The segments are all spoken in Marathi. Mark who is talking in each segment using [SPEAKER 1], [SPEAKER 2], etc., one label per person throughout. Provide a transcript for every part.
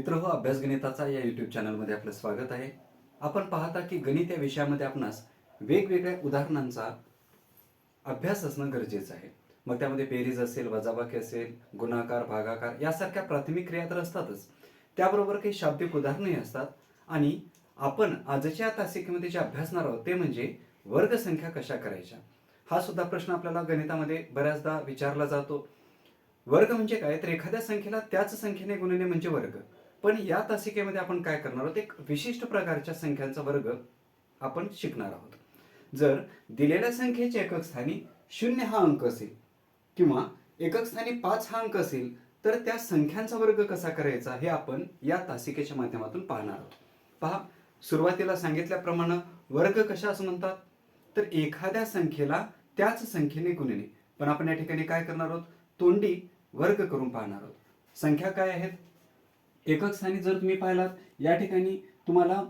[SPEAKER 1] मित्र हो अभ्यास गणिताचा या युट्यूब चॅनलमध्ये आपलं स्वागत आहे. आपण पाहता की गणित या विषयामध्ये आपणास वेगवेगळ्या उदाहरणांचा अभ्यास असणं गरजेचं आहे. मग त्यामध्ये बेरीज असेल वजाबाकी असेल गुणाकार भागाकार यासारख्या प्राथमिक क्रिया तर असतातच. त्याबरोबर काही शाब्दिक उदाहरणंही असतात. आणि आपण आजच्या तासिकेमध्ये जे अभ्यासणार आहोत ते म्हणजे वर्गसंख्या कशा करायच्या? हा सुद्धा प्रश्न आपल्याला गणितामध्ये बऱ्याचदा विचारला जातो. वर्ग म्हणजे काय? तर एखाद्या संख्येला त्याच संख्येने गुणणे म्हणजे वर्ग. पण या तासिकेमध्ये आपण काय करणार आहोत? एक विशिष्ट प्रकारच्या संख्यांचा वर्ग आपण शिकणार आहोत. जर दिलेल्या संख्येच्या एकक स्थानी शून्य हा अंक असेल किंवा एकक स्थानी पाच हा अंक असेल तर त्या संख्यांचा वर्ग कसा करायचा हे आपण या तासिकेच्या माध्यमातून पाहणार आहोत. पहा सुरुवातीला सांगितल्याप्रमाणे वर्ग कशा असं म्हणतात? तर एखाद्या संख्येला त्याच संख्येने गुणिले. पण आपण या ठिकाणी काय करणार आहोत? तोंडी वर्ग करून पाहणार आहोत. संख्या काय आहेत? एकक स्थानी जर तुम्ही पाहिलात या ठिकाणी तुम्हाला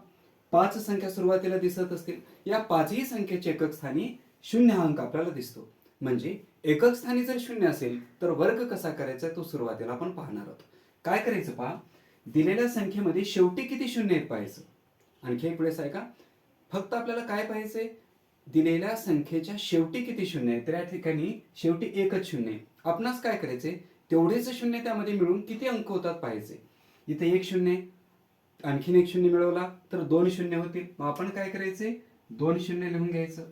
[SPEAKER 1] पाच संख्या सुरुवातीला दिसत असतील. या पाचही संख्येच्या एकक स्थानी शून्य हा अंक आपल्याला दिसतो. म्हणजे एकक स्थानी जर शून्य असेल तर वर्ग कसा करायचा तो सुरुवातीला आपण पाहणार आहोत. काय करायचं पहा? दिलेल्या संख्येमध्ये शेवटी किती शून्य आहेत पाहायचं. आणखी एक वेळेस आहे का फक्त आपल्याला काय पाहायचंय? दिलेल्या संख्येच्या शेवटी किती शून्य आहे तर या ठिकाणी शेवटी एकच शून्य आहे. आपणास काय करायचे तेवढेच शून्य त्यामध्ये मिळून किती अंक होतात पाहायचे? इथे एक शून्य आणखीन एक शून्य मिळवला तर दोन शून्य होतील. मग आपण काय करायचे? दोन शून्य लिहून घ्यायचं.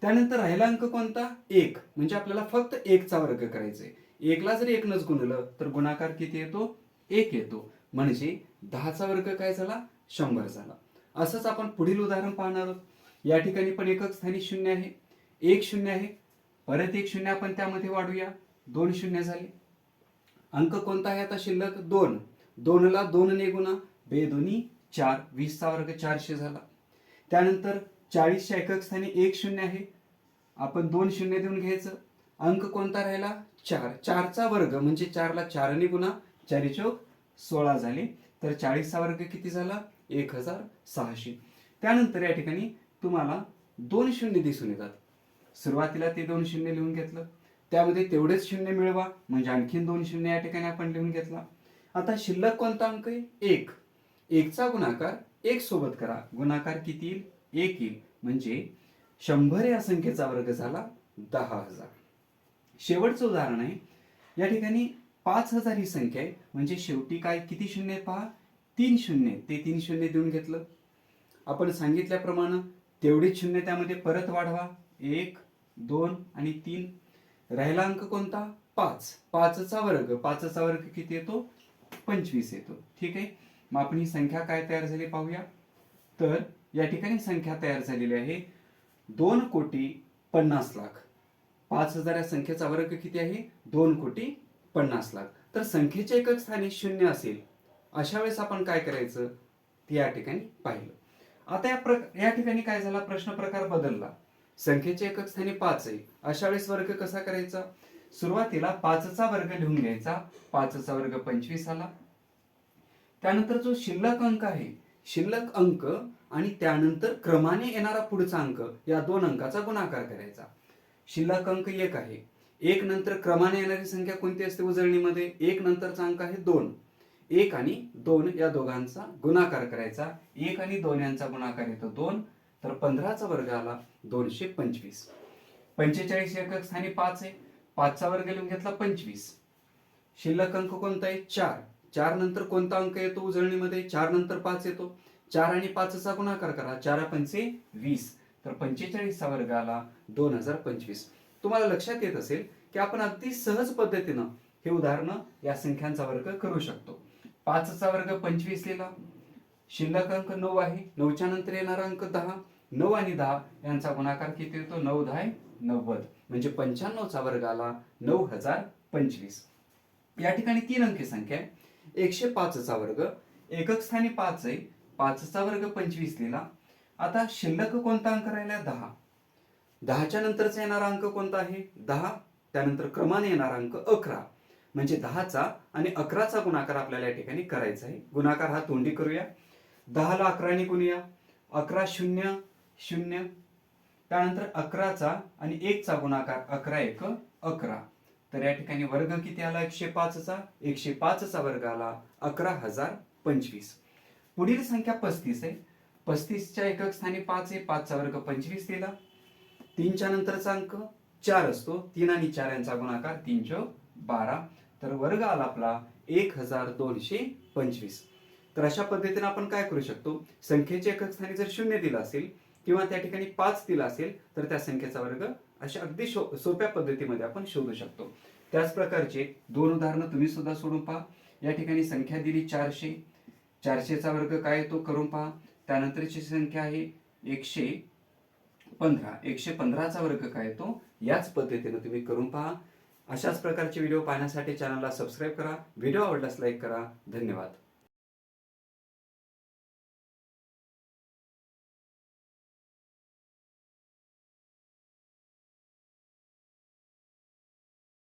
[SPEAKER 1] त्यानंतर राहिला अंक कोणता? एक. म्हणजे आपल्याला फक्त एकचा वर्ग करायचा आहे. एकला जर एकनच गुणलं तर गुणाकार किती येतो? एक येतो. म्हणजे दहाचा वर्ग काय झाला? शंभर झाला. असंच आपण पुढील उदाहरण पाहणार आहोत. या ठिकाणी पण एकच स्थानी शून्य आहे. एक शून्य आहे. परत एक शून्य आपण त्यामध्ये वाढूया. दोन शून्य झाले. अंक कोणता आहे आता? शिल्लक दोन. दोनला दोन ने गुणा बेदोनी चार वीसचा वर्ग चारशे झाला. त्यानंतर चाळीसच्या एकक स्थानी एक शून्य आहे. आपण दोन शून्य देऊन घ्यायचं. अंक कोणता राहिला? चार. चारचा वर्ग म्हणजे चारला चारने गुणा चारी चौक सोळा झाले. तर चाळीसचा वर्ग किती झाला? एक हजार सहाशे. त्यानंतर या ठिकाणी तुम्हाला दोन शून्य दिसून येतात. सुरुवातीला ते दोन शून्य लिहून घेतलं. त्यामध्ये तेवढेच शून्य मिळवा. म्हणजे आणखीन दोन शून्य या ठिकाणी आपण लिहून घेतला. आता शिल्लक कोणता अंक आहे? एक. एकचा गुणाकार एक सोबत करा. गुणाकार किती येईल? एक येईल. म्हणजे शंभर या संख्येचा वर्ग झाला दहा हजार. शेवटचं उदाहरण आहे. या ठिकाणी पाच हजार ही संख्या आहे. म्हणजे शेवटी काय? किती शून्य पहा? तीन शून्य. ते तीन शून्य देऊन घेतलं. आपण सांगितल्याप्रमाणे तेवढीच शून्य त्यामध्ये परत वाढवा. एक दोन आणि तीन. राहिला अंक कोणता? पाच. पाचचा वर्ग. पाचचा वर्ग किती येतो? पंचवीस येतो. ठीक आहे? मग आपण ही संख्या काय तयार झाली पाहूया. तर या ठिकाणी संख्या तयार झालेली आहे दोन कोटी पन्नास लाख. पाच हजार या संख्येचा वर्ग किती आहे? दोन कोटी पन्नास लाख. तर संख्येच्या एकक स्थानी शून्य असेल. अशा वेळेस आपण काय करायचं? ते या ठिकाणी पाहिलं. आता या प्र या ठिकाणी काय झाला? प्रश्न प्रकार बदलला. संख्येच्या एकक स्थानी पाच आहे. अशा वेळेस वर्ग कसा करायचा? सुरुवातीला पाचचा वर्ग लिहून घ्यायचा. पाचचा वर्ग पंचवीस आला. त्यानंतर जो शिल्लक अंक आहे शिल्लक अंक आणि त्यानंतर क्रमाने येणारा पुढचा अंक या दोन अंकाचा गुणाकार करायचा. शिल्लक अंक एक आहे. एक नंतर क्रमाने येणारी संख्या कोणती असते उजळणीमध्ये? एक नंतरचा अंक आहे दोन. एक आणि दोन या दोघांचा गुणाकार करायचा. एक आणि दोन यांचा गुणाकार येतो दोन. तर पंधराचा वर्ग आला दोनशे पंचवीस. पंचेचाळीस एकक स्थानी पाच आहे. पाचचा वर्ग लिहून घेतला पंचवीस. शिल्लक अंक कोणता आहे? चार. चार नंतर कोणता अंक येतो उजळणीमध्ये? चार नंतर पाच येतो. चार आणि पाचचा गुणाकार करा. चार पंचे वीस. तर पंचेचाळीसचा वर्ग आला दोन हजार पंचवीस. तुम्हाला लक्षात येत असेल की आपण अगदी सहज पद्धतीनं हे उदाहरण या संख्यांचा वर्ग करू शकतो. पाचचा वर्ग पंचवीस लिहिला. शिल्लक अंक नऊ आहे. नऊच्या नंतर येणारा अंक दहा. नऊ आणि दहा यांचा गुणाकार किती येतो? नऊ दहा नव्वद म्हणजे पंच्याण्णवचा वर्ग आला नऊ हजार पंचवीस. या ठिकाणी तीन अंकी संख्या आहे. एकशे पाचचा वर्ग एकक स्थानी पाच आहे. पाचचा वर्ग पंचवीस लिहिला. आता शिल्लक कोणता अंक राहिला? दहा. दहाच्या नंतरचा येणारा अंक कोणता आहे? दहा. त्यानंतर क्रमाने येणारा अंक अकरा. म्हणजे दहाचा आणि अकराचा गुणाकार आपल्याला या ठिकाणी करायचा आहे. गुणाकार हा तोंडी करूया. दहाला अकराने गुणूया. अकरा शून्य शून्य त्यानंतर अकराचा आणि एकचा गुणाकार अकरा एक अकरा. तर या ठिकाणी वर्ग किती आला? एकशे पाचचा. एकशे पाचचा वर्ग आला. अकरा हजार पंचवीस. पुढील संख्या पस्तीस आहे. पस्तीसच्या एकक स्थानी पाच आहे. पाचचा वर्ग पंचवीस दिला. तीनच्या नंतरचा अंक चार असतो. तीन आणि चार यांचा गुणाकार तीनशे बारा. तर वर्ग आला आपला एक हजार दोनशे पंचवीस. तर अशा पद्धतीने आपण काय करू शकतो? संख्येच्या एकक स्थानी जर शून्य दिलं असेल किंवा त्या ठिकाणी पाच दिला असेल तर त्या संख्येचा वर्ग अशा अगदी शो- सोप्या पद्धतीमध्ये आपण शोधू शकतो. त्याच प्रकारचे दोन उदाहरणं तुम्ही सुद्धा सोडून पहा. या ठिकाणी संख्या दिली चारशे. चारशेचा वर्ग काय तो करून पहा. त्यानंतरची संख्या आहे एकशे पंधरा. एकशे पंधराचा वर्ग काय तो याच पद्धतीनं तुम्ही करून पहा. अशाच प्रकारचे व्हिडिओ पाहण्यासाठी चॅनलला सबस्क्राईब करा. व्हिडिओ आवडल्यास लाईक करा. धन्यवाद.